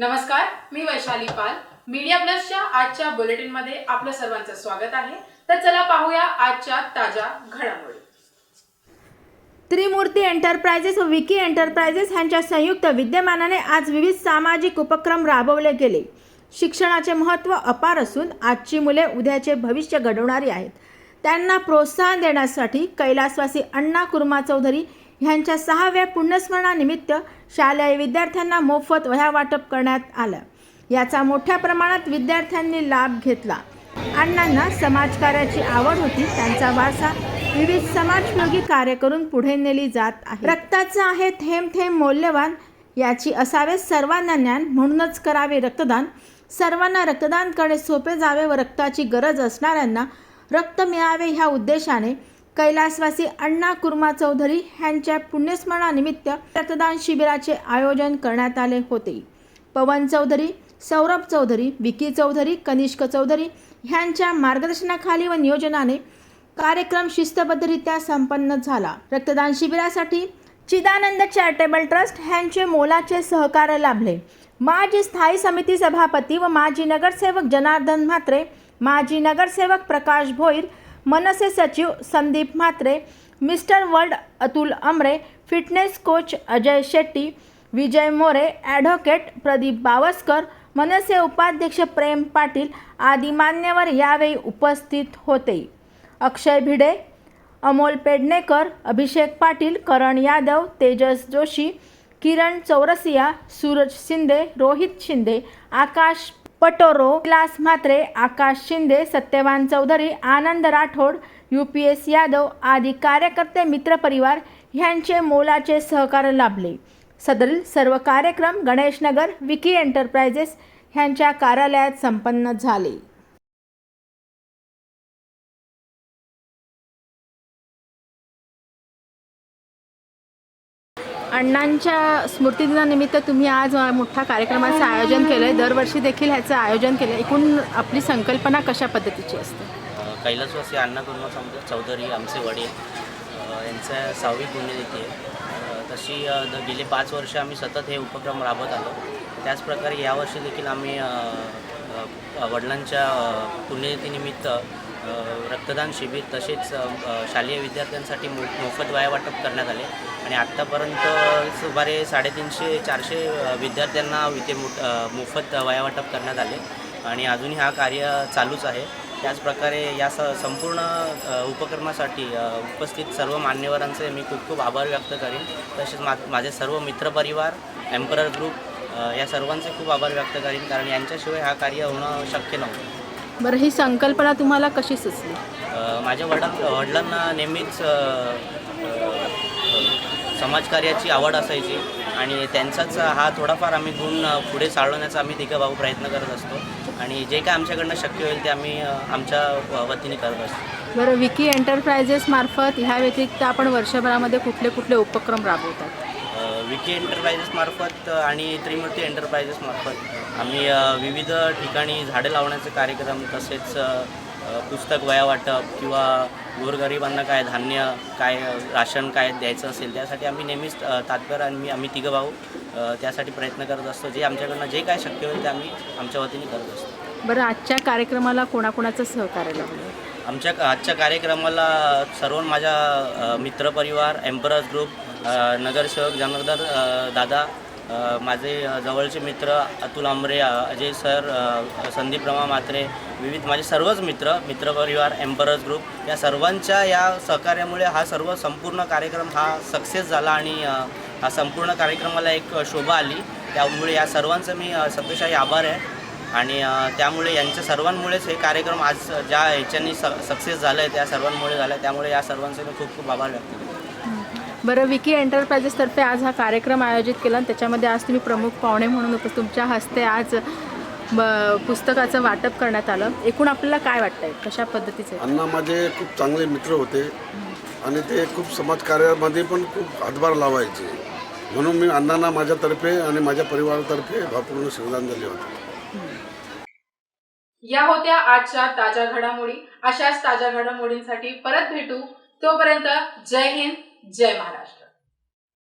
नमस्कार मी वैशाली पाल. मीडिया प्लसच्या आजच्या बुलेटिनमध्ये आपलं सर्वांचं स्वागत आहे. तर चला पाहूया आजच्या ताज्या घडामोडी. त्रिमूर्ती एंटरप्राइजेस व विकी एंटरप्राइजेस यांच्या संयुक्त विद्यमानाने आज विविध सामाजिक उपक्रम राबवले गेले. शिक्षणाचे महत्त्व अपार असून आजची मुले उद्याचे भविष्य घडवणारी आहेत. त्यांना प्रोत्साहन देण्यासाठी कैलासवासी अण्णा कुर्मा चौधरी ह्यांच्या सहाव्या पुण्यस्मरणानिमित्त शालेय विद्यार्थ्यांना मोफत वह्या वाटप करण्यात आलं. याचा मोठ्या प्रमाणात विद्यार्थ्यांनी लाभ घेतला. अण्णांना समाजकार्याची आवड होती. त्यांचा वारसा विविध समाजयोगी कार्य करून पुढे नेली जात आहे. रक्ताचं आहे थेंब थेंब मौल्यवान याची असावे सर्वांना ज्ञान म्हणूनच करावे रक्तदान. सर्वांना रक्तदान करणे सोपे जावे व रक्ताची गरज असणाऱ्यांना रक्त मिळावे ह्या उद्देशाने कैलासवासी अण्णा कुर्मा चौधरी यांच्या पुण्यस्मरणानिमित्त रक्तदान शिबिराचे आयोजन करण्यात आले होते. पवन चौधरी सौरभ चौधरी विकी चौधरी कनिष्क चौधरी ह्यांच्या मार्गदर्शनाखाली व नियोजनाने कार्यक्रम शिस्तबद्धरित्या संपन्न झाला. रक्तदान शिबिरासाठी चिदानंद चॅरिटेबल ट्रस्ट यांचे मोलाचे सहकार्य लाभले. माजी स्थायी समिती सभापती व माजी नगरसेवक जनार्दन म्हात्रे माजी नगरसेवक प्रकाश भोईर मनसे सचिव Sandeep Mhatre mister world Atul Amre fitness coach Ajay Shetty Vijay More advocate Pradeep Bawaskar MNS उपाध्यक्ष प्रेम पाटील आदी मान्यवर यावेळी उपस्थित होते. Akshay Bhide Amol Pednekar Abhishek Patil Karan Yadav Tejas Joshi Kiran Chaurasia Suraj Shinde Rohit Shinde Akash Patoro Vilas Mhatre Akash Shinde Satyawan Chaudhari Anand Rathod U P S Yadav आदी कार्यकर्ते मित्रपरिवार ह्यांचे मोलाचे सहकार्य लाभले. सदरील सर्व कार्यक्रम गणेशनगर विकी एंटरप्राइजेस ह्यांच्या कार्यालयात संपन्न झाले. अण्णांच्या स्मृतिदिनानिमित्त तुम्ही आज अ, मोठ्या कार्यक्रमाचं आयोजन केलं आहे दरवर्षी देखील ह्याचं आयोजन केलं आहे एकूण आपली संकल्पना कशा पद्धतीची असते? कैलासवासी अण्णा कुर्मा चौधरी आमचे वडील यांचं सहावी पुण्यतिथी आहे. तशी द- गेले पाच वर्ष आम्ही सतत हे उपक्रम राबवत आलो. त्याचप्रकारे यावर्षी देखील आम्ही वडिलांच्या अ, पुण्यतिथीनिमित्त रक्तदान शिबिर तसेच शालेय विद्यार्थ्यांसाठी मो मोफत वाया वाटप करण्यात आले. आणि आत्तापर्यंत सुमारे साडेतीनशे चारशे विद्यार्थ्यांना इथे मोठ मोफत वाया वाटप करण्यात आले. आणि अजूनही हा कार्य चालूच आहे. त्याचप्रकारे या स संपूर्ण उपक्रमासाठी उपस्थित सर्व मान्यवरांचे मी खूप खूप आभार व्यक्त करेन. तसेच मा माझे सर्व मित्रपरिवार एम्परर ग्रुप या सर्वांचे खूप आभार व्यक्त करेन कारण यांच्याशिवाय हा कार्य होणं शक्य नव्हतं. बरं ही संकल्पना तुम्हाला कशी सुचली? माझ्या वडा वडिलांना नेहमीच समाजकार्याची आवड असायची आणि त्यांचाच हा थोडाफार आम्ही गुण पुढे चालवण्याचा आम्ही तिघं भाऊ प्रयत्न करत असतो आणि जे काय आमच्याकडनं शक्य होईल ते आम्ही आमच्या वतीने करत असतो. बरं विकी एंटरप्राइजेस मार्फत ह्या व्यतिरिक्त आपण वर्षभरामध्ये कुठले कुठले उपक्रम राबवतात? विकी एंटरप्राइजेसमार्फत आणि त्रिमूर्ती एंटरप्राइजेसमार्फत आम्ही विविध ठिकाणी झाडे लावण्याचे कार्यक्रम तसेच पुस्तक वया वाटप किंवा गोरगरिबांना काय धान्य काय राशन काय द्यायचं असेल त्यासाठी आम्ही नेहमीच अ, तात्पर आणि मी आम्ही तिघं भाऊ त्यासाठी प्रयत्न करत असतो. जे आमच्याकडनं जे काय शक्य होईल ते आम्ही आमच्या वतीने करत असतो. बरं आजच्या कार्यक्रमाला कोणाकोणाचं सहकार्य आमच्या आजच्या कार्यक्रमाला सर्व माझ्या मित्रपरिवार एम्परर्स ग्रुप नगरसेवक जनार्दन दादा माझे जवळचे मित्र अतुल आंबरे अजय सर संदीप रमा मात्रे विविध माझे सर्वच मित्र मित्रपरिवार एम्परस ग्रुप या सर्वांच्या या सहकार्यामुळे हा सर्व संपूर्ण कार्यक्रम हा सक्सेस झाला आणि हा संपूर्ण कार्यक्रमाला एक शोभा आली. त्यामुळे या सर्वांचं मी सत्यशाही आभार आहे. आणि त्यामुळे यांच्या सर्वांमुळेच हे कार्यक्रम आज ज्या ह्याच्यानी स सक्सेस झालं आहे त्या सर्वांमुळे झालं आहे त्यामुळे या सर्वांचे मी खूप खूप आभार व्यक्त करतो. बरं विकी एंटरप्राइजेसतर्फे आज हा कार्यक्रम आयोजित केला आणि त्याच्यामध्ये आज तुम्ही प्रमुख पाहुणे म्हणून उपस्थित. तुमच्या हस्ते आज ब पुस्तकाचं वाटप करण्यात आलं. एकूण आपल्याला काय वाटतंय? कशा पद्धतीचं? अण्णा माझे खूप चांगले मित्र होते आणि ते खूप समाजकार्यामध्ये पण खूप हातभार लावायचे. म्हणून मी अण्णांना माझ्यातर्फे आणि माझ्या परिवारातर्फे भावपूर्ण श्रद्धांजली होते या होत्या आजच्या ताज्या घडामोडी. अशाच ताज्या घडामोडींसाठी परत भेटू. तोपर्यंत जय हिंद. जय महाराष्ट्र.